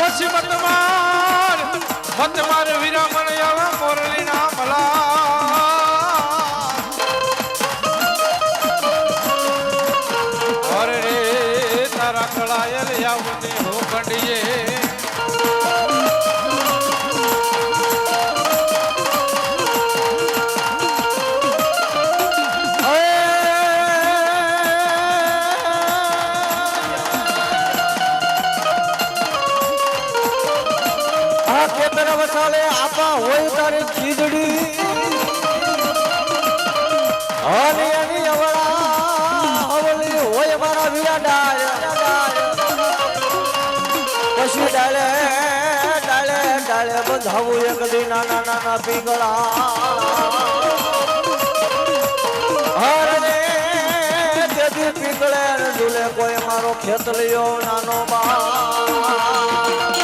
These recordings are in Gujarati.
પછી મતમાર મતમાર વિરામણ આવા મોરલી ના મલા અરે તારા કળાયલ યાવને હો કંડીએ વસાલે હોય તારી ખીજડી. અને હોય પછી ડાળે ડાળે ડાળે બંધાવું એક દી નાના નાના પીગળા. હરને તેથી પીગળે ને કોઈ મારો ખેતલિયો નાનો બા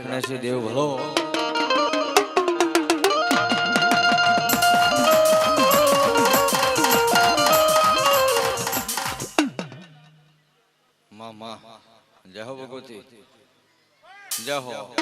લાખને છે દેવ ભલો. જય હો ભગવતી. જય હો.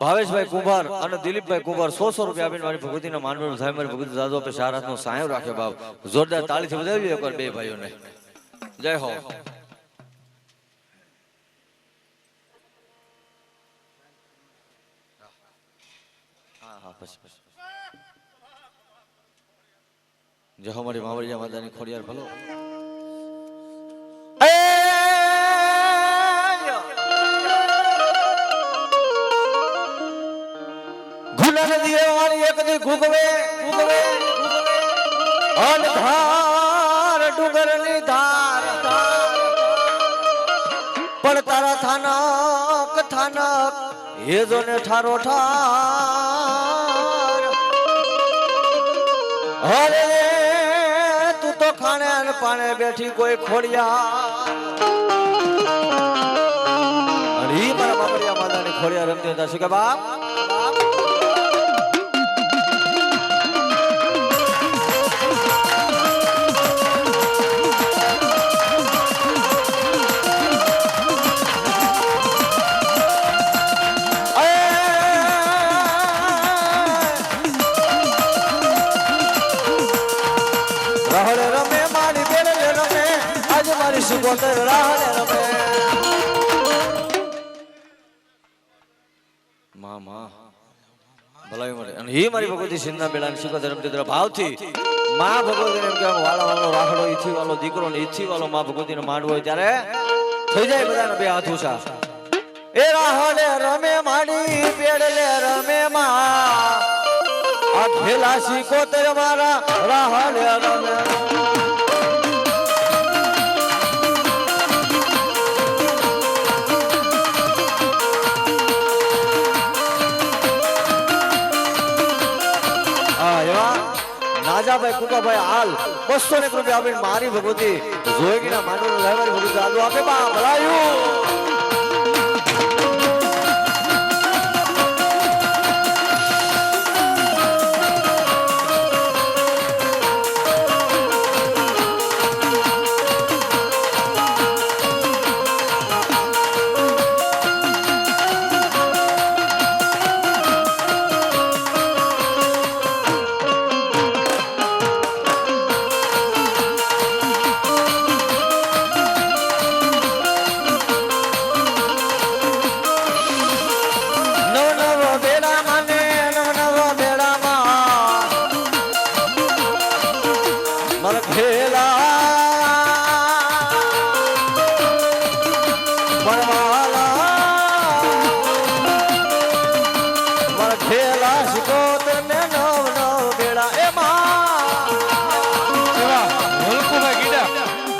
ભાવેશભાઈ કુંભાર અને દિલીપભાઈ કુંભાર સો સો રૂપિયા આપીને મારી ભગવતીના માનવાનું થાય મારી દાદો આપે સારા હાથનો સાયો રાખ્યો ભાવ જોરદાર તાળીથી વધાવી એકવાર બે ભાઈઓને. જય હો. હા હા, બસ. બસ જય હો મારી માવડિયા માતાની ખોડિયાર, ભલો. ગુલાલ દિવાળી એક દી ગુગવે ગુગવે અન ધાર ડુંગરની ધાર. પણ તારા થાનક થાનક હેજો ને ઠારો ઠાર. અરે, તું તો ખાણે પાણે બેઠી કોઈ ખોડિયા અરે મારા બાબડિયા માતાની ખોડિયા રમતી હતા શું કે બાપ? માં ભલાઈ મળે. અને હી મારી ભગવતી સિંધના બેડાની રમતી તરફ ભાવથી માં ભગવતી એમ કે વાળા દીકરો ને ઈથી વાળો માં ભગવતીને ત્યારે થઈ જાય બે હાથ એ રાહડે રમે માડી, પેડલે રમે માં. આ ખેલા શીખોતર મારા રાહડે રમે. નાજાભાઈ કુકાભાઈ હાલ. બસો ને રૂપિયા આપીને મારી ભગવતી જોગીના માંડવનો લાવવાની ભગવતી આલુ આપે બા ભલાયું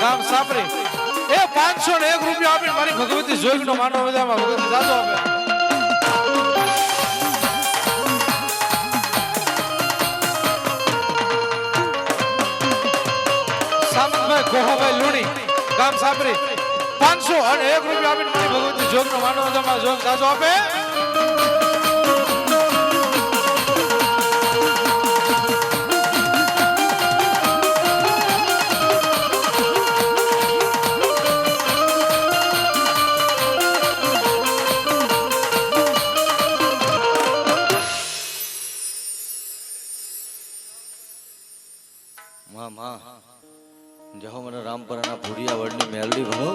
ગામ સાપરી એ પાંચસો ને એક રૂપિયા આપીને મારી ભગવતી જોગનો માંડો બધામાં ભગવતી જાતો આપે સામંતભાઈ કોહાભાઈ લુણી, ગામ સાપરી પાંચસો અને એક રૂપિયા આપીને મારી ભગવતી જોગનો માંડો બધામાં જોગ જાતો આપે. માં માં જહો મને રામપરાના ભૂરિયા વડની મેલડી ભણો.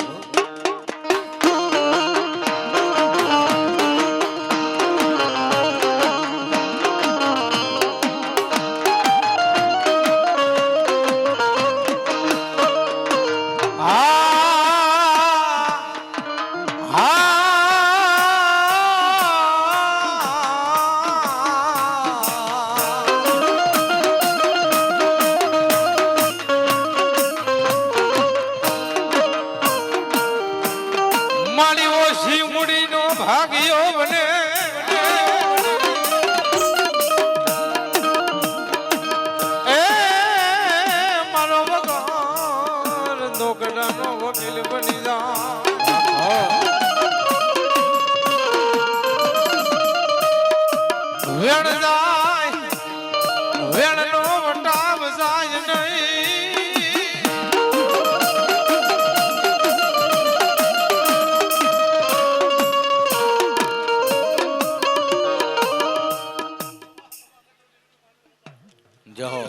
માળીઓ શિવમુડીનો ભાગ્યો બને. નોકરાનો વકીલ બની જા. વેણ જાય વેણનો જહો.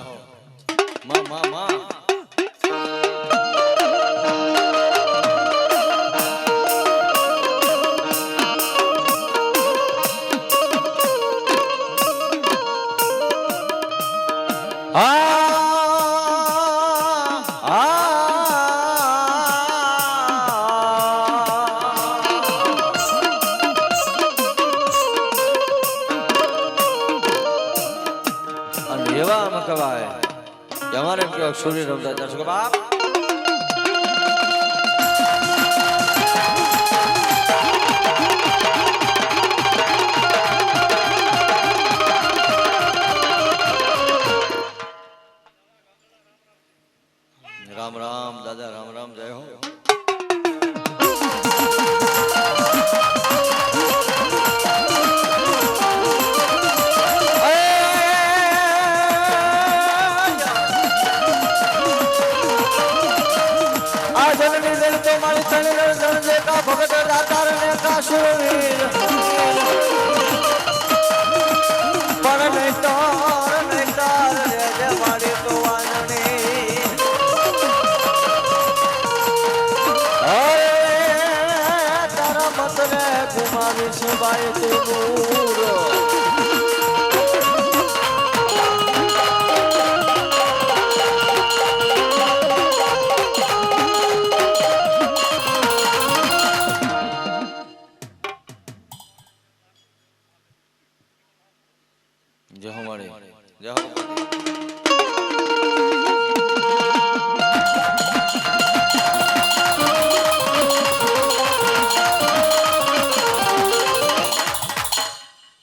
મા મા માં. કહેવાય. અમારે કહેવાય સૂર્ય રમતા દર્શકો બાપ. મારી તણી જન જે કા ભગત દાતાર ને કા શુરવીર પણ નહીં તાર નહીં તાર રે જે મારી તો વાનણી અરે, તારા મત રે ગુમાવીશ બાઈ તું મૂરો જય